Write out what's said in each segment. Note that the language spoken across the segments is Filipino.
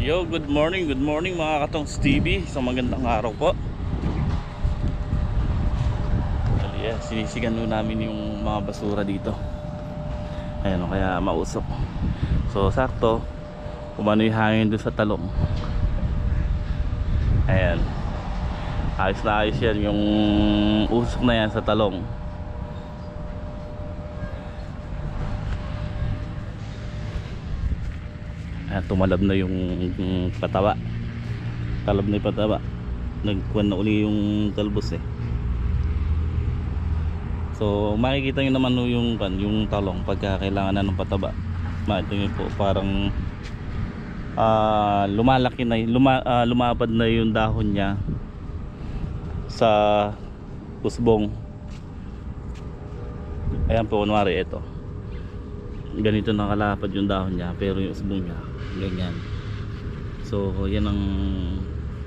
Yo, good morning, good morning mga katongs TV. Isang magandang araw po. Bali, eh, sinisigan nun namin yung mga basura dito. Ayan, o, kaya mausok. So, sakto, kumano yung hangin doon sa talong. Ayan. Ayos na ayos yan yung usok na yan sa talong. Ayan, tumalab na yung, yung pataba. Talab na yung pataba. Nagkuhan na uli yung talbos eh. So makikita nyo naman yung, yung talong pagka kailangan na ng pataba. Makita nyo po parang ah, lumalaki na, luma, ah, lumapad na yung dahon niya sa usbong. Ayan po, kunwari ito ganito nakalapad yung dahon niya pero yung usbong niya ganyan. So yan ang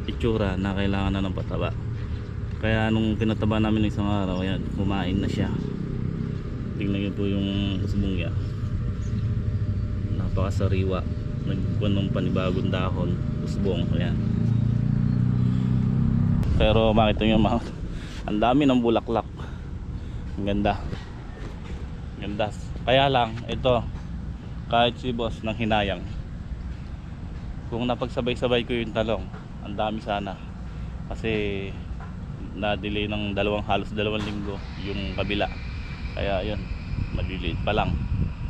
itsura na kailangan na ng pataba. Kaya nung pinataba namin ng isang araw yan kumain na siya. Tingnan niyo po yung usbong niya. Napakasariwa. Nagkuhan ng panibagong dahon usbong ayan. Pero makita nyo mga ang dami ng bulaklak. Ang ganda. Ganda kaya lang ito kahit si boss nang hinayang. Kung napagsabay-sabay ko yung talong ang dami sana. Kasi na delay ng dalawang halos dalawang linggo yung kabila. Kaya yun maliliit pa lang.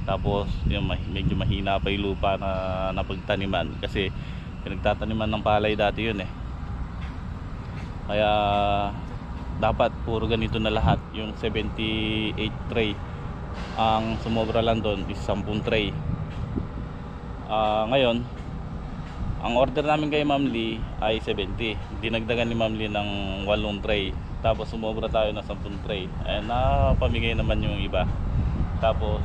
Tapos yung ma- medyo mahina pa yung lupa na napagtaniman. Kasi pinagtataniman ng palay dati yun eh. Kaya dapat puro ganito na lahat. Yung 78 tray ang sumobra lang doon is 10 tray. Ah, ngayon ang order namin kay Ma'am Lee ay 70 dinagdagan ni Ma'am Lee ng 8 tray. Tapos sumobra tayo ng 10 tray. Eh napamigay naman yung iba. Tapos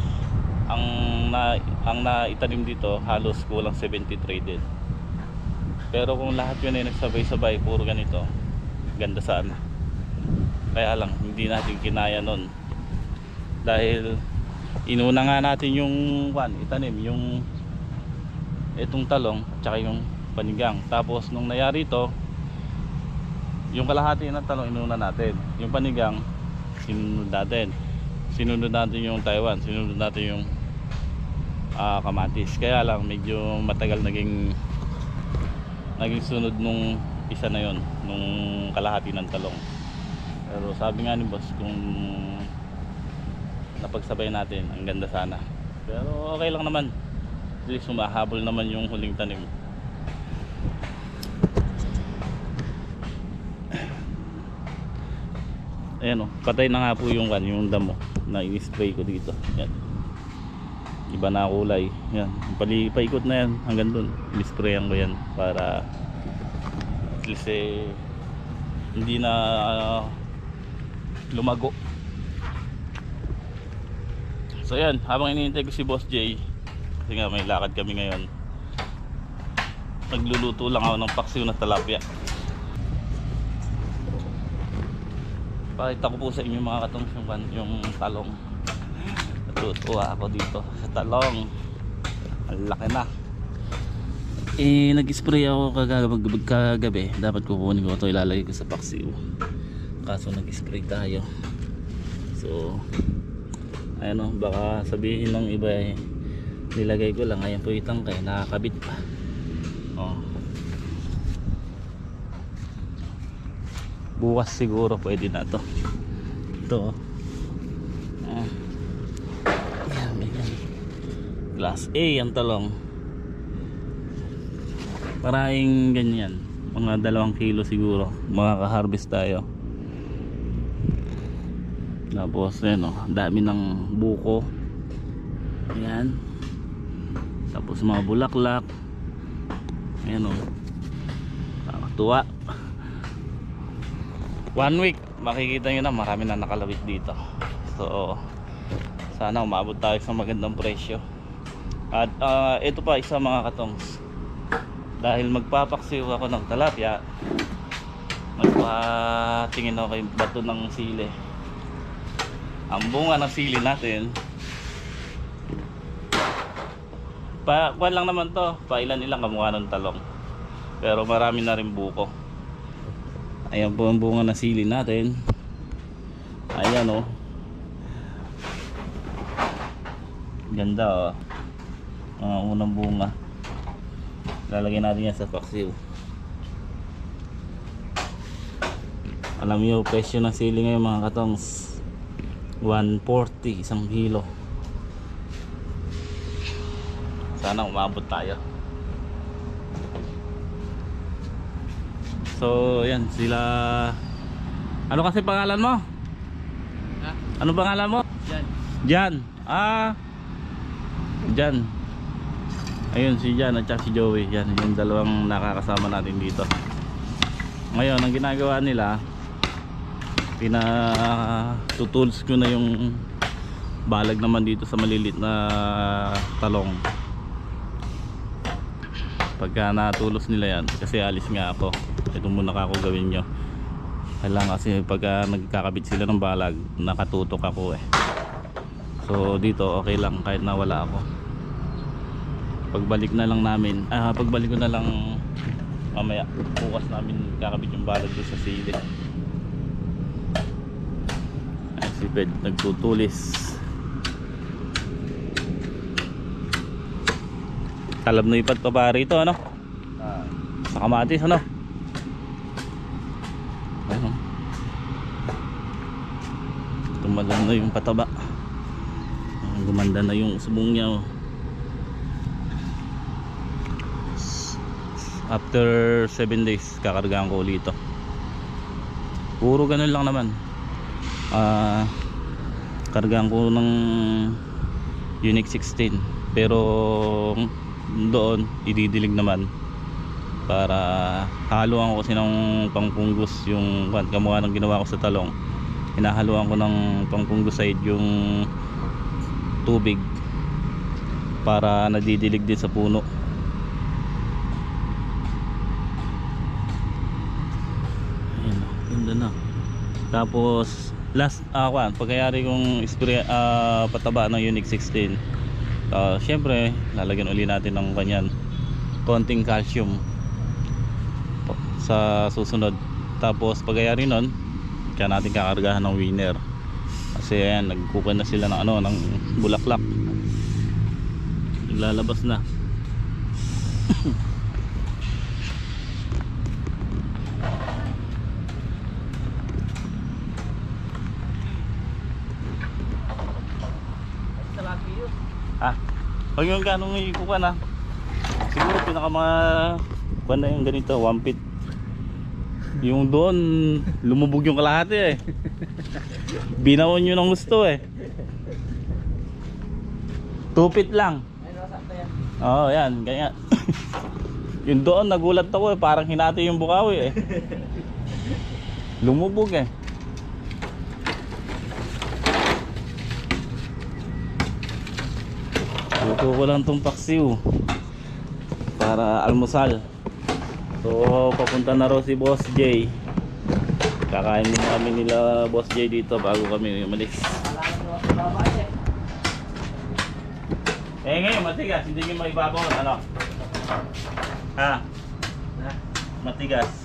ang na ang naitanim dito halos kulang 70 tray din. Pero kung lahat yun ay nagsabay-sabay puro ganito ganda sana. Kaya lang hindi natin kinaya nun. Dahil inuna nga natin yung kwan, itanim yung itong talong tsaka yung panigang. Tapos nung nangyari ito yung kalahati ng talong inuna natin. Yung panigang sinunod natin. Sinunod natin yung Taiwan sinunod natin yung ah, kamatis. Kaya lang medyo matagal naging naging sunod nung isa na yon nung kalahati ng talong. Pero sabi nga ni boss kung napagsabay natin. Ang ganda sana. Pero okay lang naman. At least sumahabol naman yung huling tanim. Ayan o patay na nga po yung, kan, yung damo na in-spray ko dito. Yan iba na kulay. Yan pali paikot na yan. Hanggang dun. In-sprayan ko yan para at least eh hindi na ah, lumago So yan, habang iniintay ko si Boss Jay Kasi nga may lakad kami ngayon. Nagluluto lang ako ng paksiw na talapia Pakita ko po sa inyo mga katong yung, yung talong. Natutuwa ako dito sa talong. Ang laki na. Eh, nag-spray ako kagabi, kagabi. Dapat kukunin ko ito ilalagay ko sa paksiw. Kaso nag-spray tayo. So ano baka sabihin ng iba eh nilagay ko lang ayan po itang kaya nakakabit pa oh. bukas siguro pwede na to ito oh. Ah. Ayan, ayan. class A ang talong maraming ganyan mga dalawang kilo siguro makaka-harvest tayo tapos yan o dami ng buko. Ayan. Tapos mga bulaklak. Ayan o nakakatuwa. One week makikita nyo na marami na nakalawit dito. So sana umabot tayo sa magandang presyo. At ah, ito pa isa mga katongs. Dahil magpapaksiw ako ng talapia magpatingin ako kay bato ng sili ang bunga ng sili natin Pa, kuwan lang naman to. Pailan-ilang kamukha ng talong. Pero marami na rin buko. Ayan po ang bunga na sili natin. Ayan oh. Ganda oh. Mga unang bunga. Lalagyan natin yan sa paksiw. Alam niyo, presyo ng sili ngayon mga katongs. 140 isang kilo. Sana umabot tayo. So, yan sila Ano kasi pangalan mo? Ha? Ano pangalan mo? Yan. Jan. Ah. Jan. Ayun si Jan at si Joey. Yan yung dalawang nakakasama natin dito. Ngayon, ang ginagawa nila, pinatutuls ko na yung balag naman dito sa malilit na talong. Pagka natulos nila yan, kasi alis nga ako. Ito muna ako gawin nyo. Kailangan kasi pagka nagkakabit sila ng balag, nakatutok ako eh. So dito okay lang kahit nawala ako. Pagbalik na lang namin, ah pagbalik ko na lang mamaya bukas namin kakabit yung balag doon sa sili. Ay, si nagtutulis. Talab na ipad pa pa rito ano? Ah. Sa kamatis ano? Ayun. oh. Tumalan na yung pataba. Gumanda na yung subong niya. oh. After 7 days, kakargaan ko ulit ito. Puro ganun lang naman. Ah, kargaan ko ng Unique 16. Pero doon, ididilig naman para haluan ko kasi ng pangpunggos yung kamukha ng ginawa ko sa talong. Hinahaluan ko ng pangpunggoside yung tubig para nadidilig din sa puno. Ayan, ganda na. Tapos last ah kwan, pagkayari kong spray ah, pataba ng Unique 16 ah syempre lalagyan uli natin ng kanyan konting calcium sa susunod. Tapos pagayari nun kaya natin kakargahan ng winner. Kasi ayan nagkukuha na sila ng ano ng bulaklak. Lalabas na pag yung ganong ikuha na siguro pinaka mga kuha na yung ganito 1 feet yung doon lumubog yung kalahati eh binawon nyo ng gusto eh 2 feet lang. Oo, oh, yan, ganyan. yung doon, nagulat ako eh, parang hinati yung bukawi eh. Lumubog eh. Luto lang tong paksiw para almusal. So, papunta na raw si Boss J. Kakain din kami nila Boss J dito bago kami umalis. Eh. Ngayon, matigas, hindi nyo maibabaw, ano? Ha? Matigas.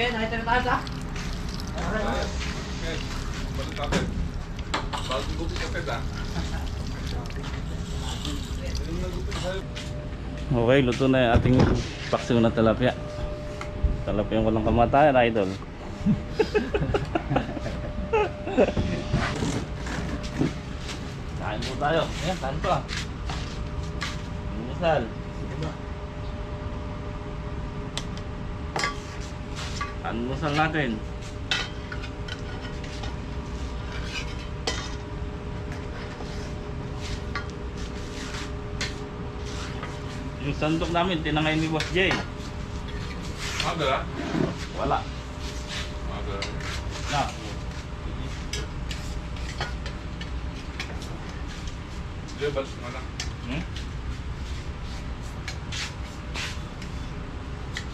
Akin, nakita na tayo sa? Balik kapit. Bagong gupit kapit ah. Yung nagupit sa'yo. Okay, luto na yung ating paksiw na tilapia. Tilapia yung walang kamatayan, idol. Kain po tayo. Ayan, kain pa. Musal. Almusal natin. Yung sandok namin, tinangay ni Boss Jay. Aga ah. Wala. Aga. Na. Hindi, balik mo na. Hmm?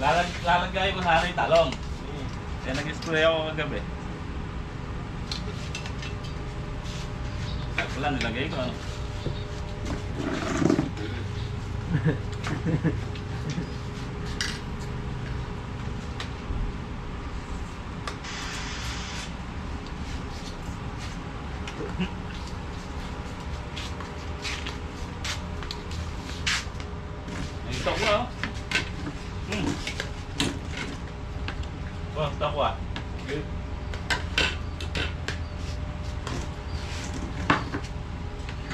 Lalag, lalagay ko sana yung talong. Kaya nag-spray ako kagabi. Ko lang, nilagay ko. ano. Pwede. Ito ko ah. Hmm. Wah, ito ko ah. Okay.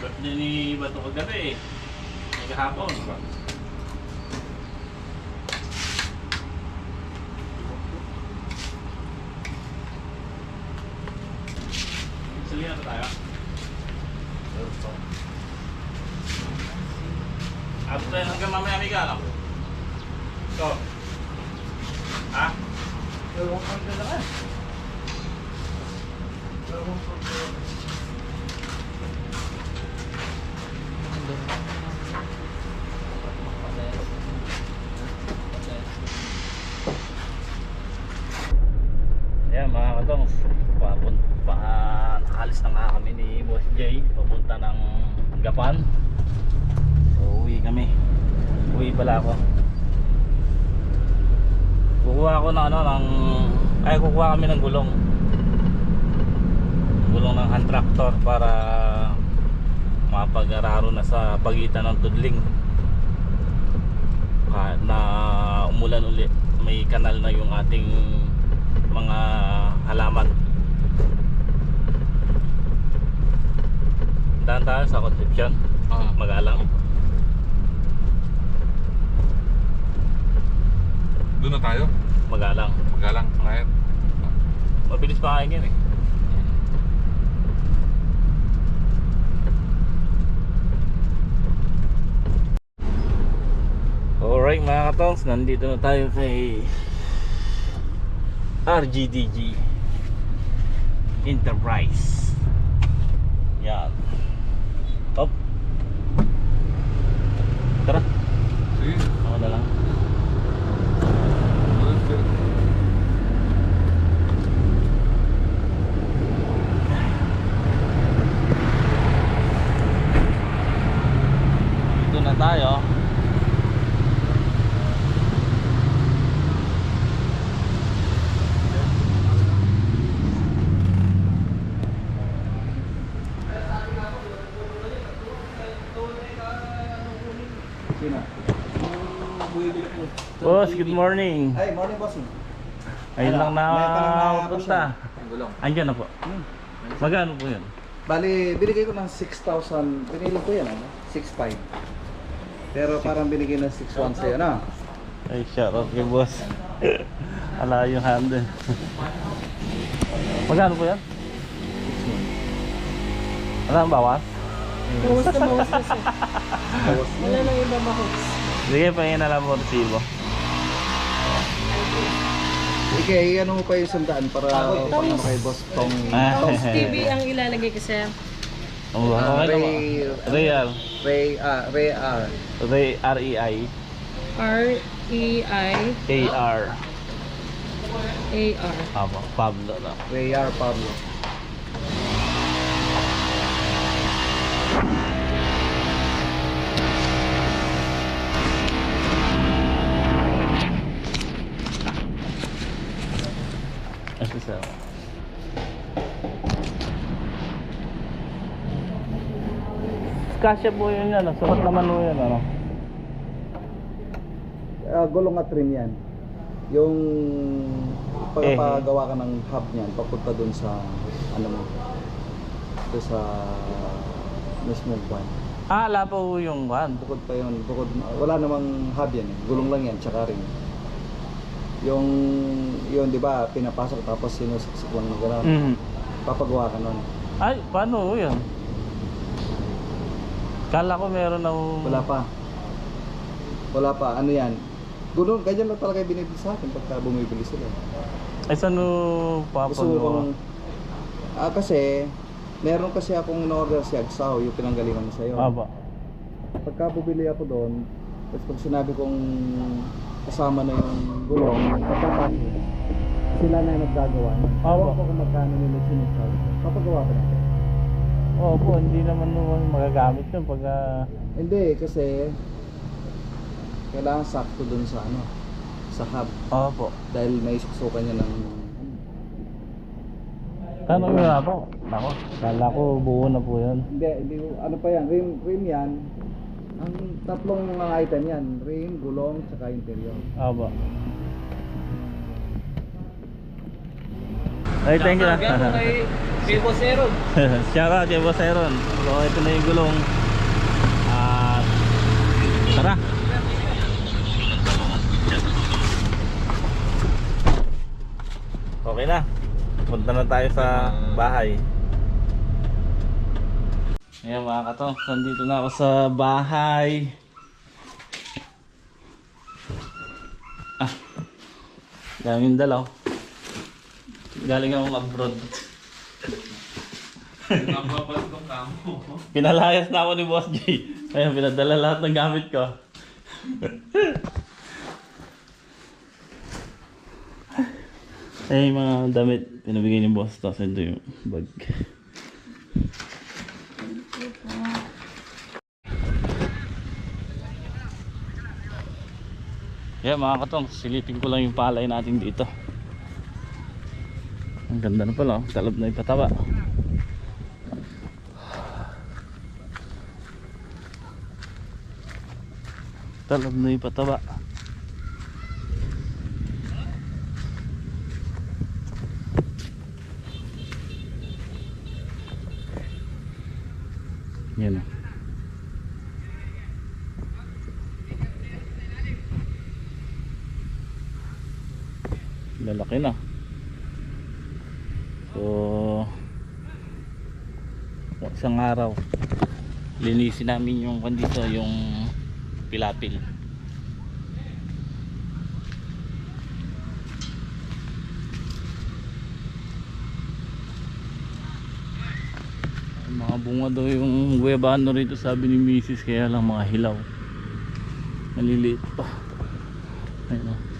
Birthday ni Bato kagabi eh. Kahapon. Sige na tayo. Tayo hanggang mamaya may galaw. So. Ha? Ewan ko na naman. Ayan pagitan ng tudling. Na umulan uli may kanal na yung ating mga halaman daan tayo sa Concepcion Ah. magalang Doon na tayo. magalang Magalang. Ngayon. mabilis pa kain yan eh Alright mga katongs, nandito na tayo kay RGDG Enterprise. Yan. Op. Tara, Sige. ako na lang Let's go. Dito na tayo Sino? Boss, good morning Ay, morning bossing. Ayun lang na May na punta Gulong. Na po Hmm. Magkano po yun? Bali, binigay ko ng 6,000. Binili ko yan, ano? 6,500. Pero parang binigay ng 6,100 sa'yo, na? Ay, shout out kay boss. Ala yung hand. Magkano po yan? Ano ang bawas? Bawas na bawas na siya. Wala nang iba mahos. Sige, pahingin na lang po resibo. Ike, ano mo pa yung sandaan para pang ano kay boss tong Ah. Toast TV ang ilalagay kasi. Oh, okay Ray, naman. Real. Ray, ah, Ray R. Ray, R-E-I. R-E-I-A-R. A-R. Apo, Pablo na. Ray R Pablo. Kasya po yun yan. ah. Sukat naman po yun. Ano? Ah, gulong at trim yan. Yung Eh. pagpagawa ka ng hub niyan, papunta dun sa, ano mo, dun sa mismo buwan. Ah, ala po yung one. Bukod pa yun, bukod, wala namang hub yan eh. Gulong lang yan, tsaka rin. Yung, yun di ba, pinapasok tapos sinusuksok lang na gano'n. Mm. Papagawa ka nun. Ay, paano yun? Kala ko meron na Wala pa. Wala pa, ano yan. Gulong, ganyan lang talaga yung binibili sa akin pagka bumibili sila. Ay, saan no Gusto ko. Ah, kasi, meron kasi akong in-order si Agsaw, yung pinanggalingan mo sa'yo. Aba. Pagka bumili ako doon, tapos pag sinabi kong kasama na yung gulong, pagkapasok, sila na yung naggagawa. Aba. Awa ko kung magkano nila sinusal. Papagawa ka natin. Oo po, hindi naman naman magagamit yun pag ah, Hindi, kasi kailangan sakto doon sa ano, sa hub. Oo po. Dahil may suksukan niya ng Ano yun nga po? Nako, kala ko buo na po yun. Hindi, hindi, ano pa yan, rim, rim yan. Ang tatlong mga item yan, rim, gulong, tsaka interior. Aba. Ay, thank you. Shout out kay Boss Aaron. So, ito na yung gulong. At tara. Okay na. Punta na tayo sa bahay. Ayan mga katong, nandito na ako sa bahay. Ah, daming dalaw. Galing akong abroad. Nagpapalutong ka mo. Pinalayas na ako ni Boss J. Ayun, pinadala lahat ng gamit ko. Ay, mga damit pinabigay ni Boss. Tapos ito yung bag. Yeah, mga katong, silipin ko lang yung palay natin dito. Ang ganda na pala, oh. talab na ipataba. Talab na ipataba. Yan o. Lalaki na. So, isang araw linisin namin yung kandito yung pilapil. Mga bunga daw yung guebano rito sabi ni Mrs. kaya lang mga hilaw. Maliliit pa. Ayun o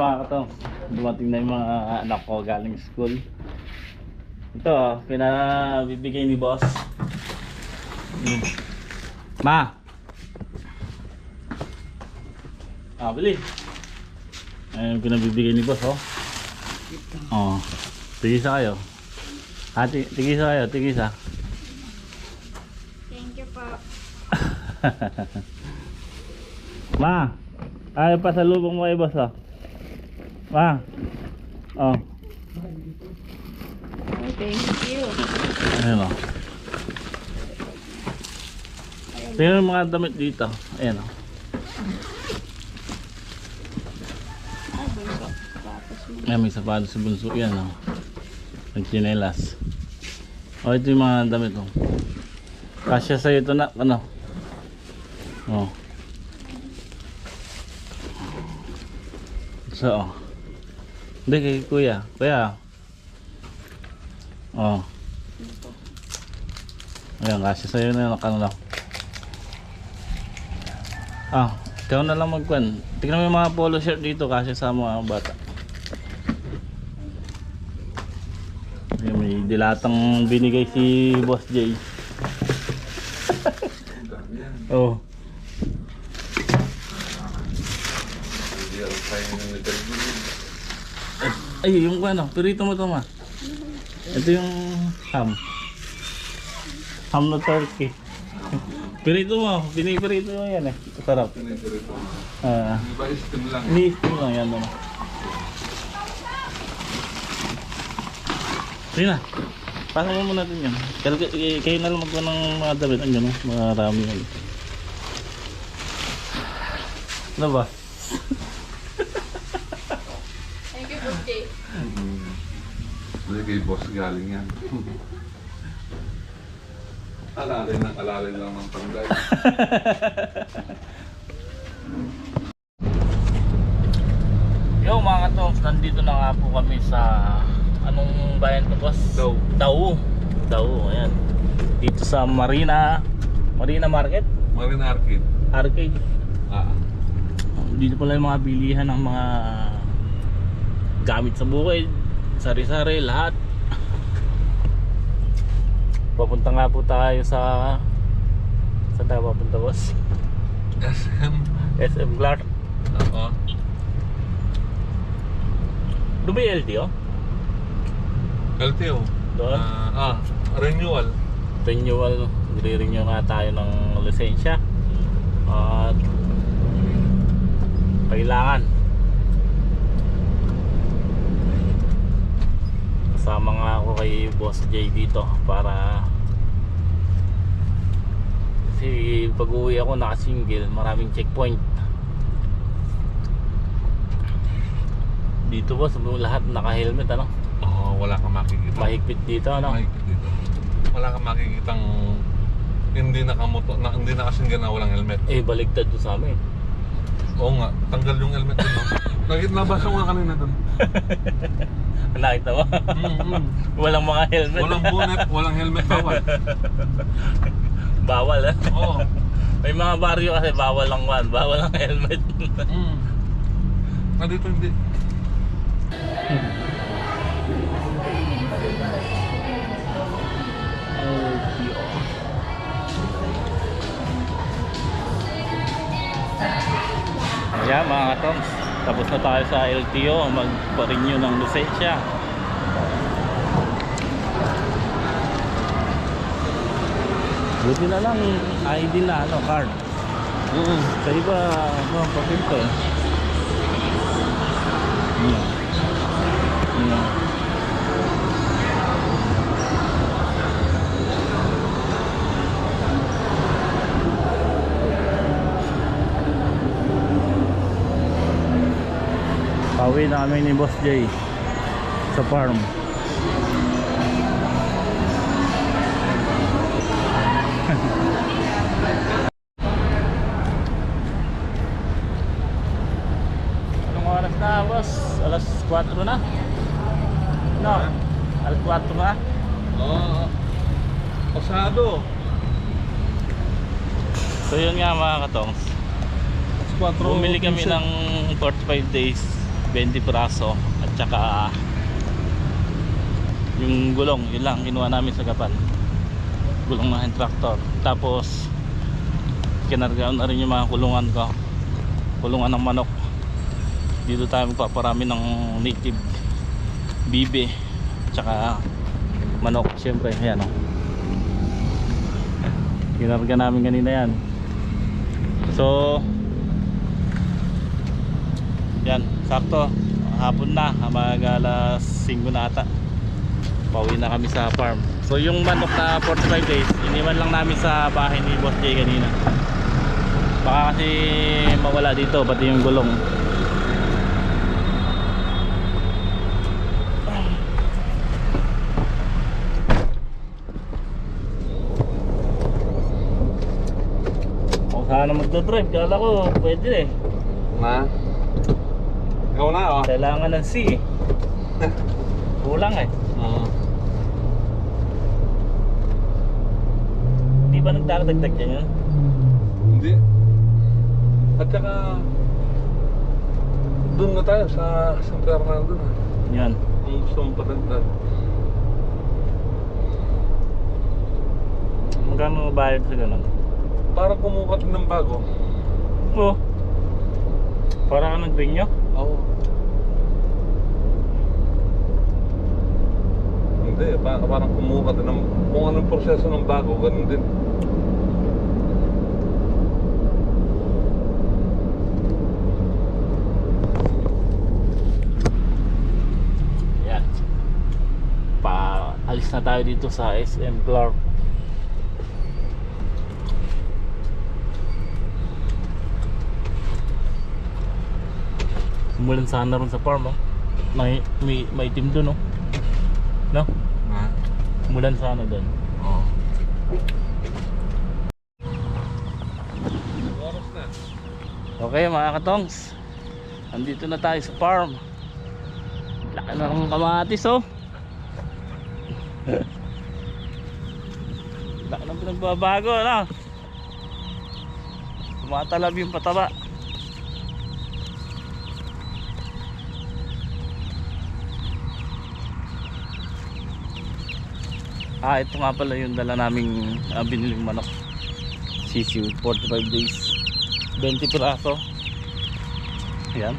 mga katong, dumating na yung mga anak ko galing school. Ito, oh, pinabibigay ni boss. Ma! Ah, bili. Ayan, pinabibigay ni boss, oh. Oh, tigisa kayo. Ah, ti- tigisa kayo, tigisa. Thank you po. Ma! Ayaw pa sa lubong mo eh, boss, oh. Ma! Oh, Oh, thank you. Ayan o. Tingnan yung mga damit dito. Ayan o. Ah, mo. Ayan, may sapatos sa bunso. Yan o. Nagchinelas. O, ito yung mga damit o. Kasya sa'yo ito na, ano? O. So, hindi kay kuya. Kuya. Oh. Ayan, kasi sa'yo na yung ano lang. Ah, ikaw na lang magkwan. Tignan mo yung mga polo shirt dito kasi sa mga bata. Ayan, may dilatang binigay si Boss Jay. oh. Hindi ako kaya ng nagkalagulog. Ay, yung ano, pirito mo to ma. Ito yung ham. Ham na turkey. pirito mo, pinipirito mo yan eh. Sarap. Pinipirito. Ah, Di ba steam lang? ni-steam lang yan ano. Sige na. Pasok mo muna natin yan. Kayo na lang magkuha ng mga damit. Ang gano'n, marami yan. Ano ba? Thank you, Boss Jay. Hindi kay boss galing yan. alalay ng alalay lang ng panday. Yo mga katongs, nandito na nga po kami sa anong bayan to boss? Daw. Dao. Dao, ayan. Dito sa Marina Marina Market, Marine Arcade. Arcade. Ah. Dito pala yung mga bilihan ng mga gamit sa bukid, sari-sari, lahat. Papunta nga po tayo sa Saan tayo papunta boss? SM. SM Clark. Oo. Doon ba yung LTO? LTO. Doon? Ah, ah, renewal. renewal, nire-renew nga tayo ng lisensya at kailangan kasama nga ako kay Boss J dito para kasi pag uwi ako naka-single maraming checkpoint dito boss lahat naka-helmet ano Oo, wala kang makikita. mahigpit dito ano Mahigpit dito. Wala kang makikitang hindi nakamoto, na, hindi nakasinggil na walang helmet. eh baligtad doon sa amin Oo nga, tanggal yung helmet dun. No? Nakita nabasa ko nga kanina dun. nakita mo Mm-mm. walang mga helmet Walang bonnet, walang helmet bawal. bawal ah. Oo. May mga baryo kasi bawal lang one, bawal ang helmet. Mm. Na dito hindi. Ayan mga katongs, tapos na tayo sa LTO magpa-renew ng lisensya. Buti na lang ID na ano, card. Mm. Sa iba, ano, papel pa eh. Yan. Pauwi namin ni Boss Jay sa farm. Anong oras na, boss? Alas 4 na? No? Alas 4 na? Oo. Pasado. So yun nga mga katongs. Bumili kami ng 45 days, 20 praso at saka yung gulong, yun lang kinuha namin sa gapan. Gulong ng tractor. Tapos kinargaan na rin yung mga kulungan ko. Kulungan ng manok. Dito tayo magpaparami ng native bibe tsaka manok syempre yan oh. Kinarga namin kanina yan. So yan, sakto. Hapon na, mga alas 5 na ata. Pauwi na kami sa farm. So yung manok na 45 days, iniwan lang namin sa bahay ni Boss Jay kanina. Baka kasi mawala dito, pati yung gulong. Sana magdodrive, kala ko pwede eh. Na? Ikaw na, oh. Kailangan ng C eh. Kulang eh. Mm. Di ba nagdadagdag yan yun? Hindi. At saka, doon na tayo sa San Fernando na. Yan. Ang gusto mong patagdag. Magkano bayad sa ganun? Para kumukat ng bago. Oo. Para ka nag-renew? Oo. Hindi, pa, parang kumukat ng kung anong proseso ng bago, ganun din. Yan. Pa alis na tayo dito sa SM Clark. Umulan sana ron sa farm oh. May may maitim doon oh. No? Ha? Umulan sana doon. Oo. Oras na. Okay mga katongs Andito na tayo sa farm Laki na ng kamatis oh Laki na pinagbabago ano Tumatalab yung pataba Ah ito nga pala yung dala naming uh, biniling manok. Sisiw 45 days. 20 piraso. Yan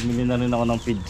bumili na rin ako ng feeds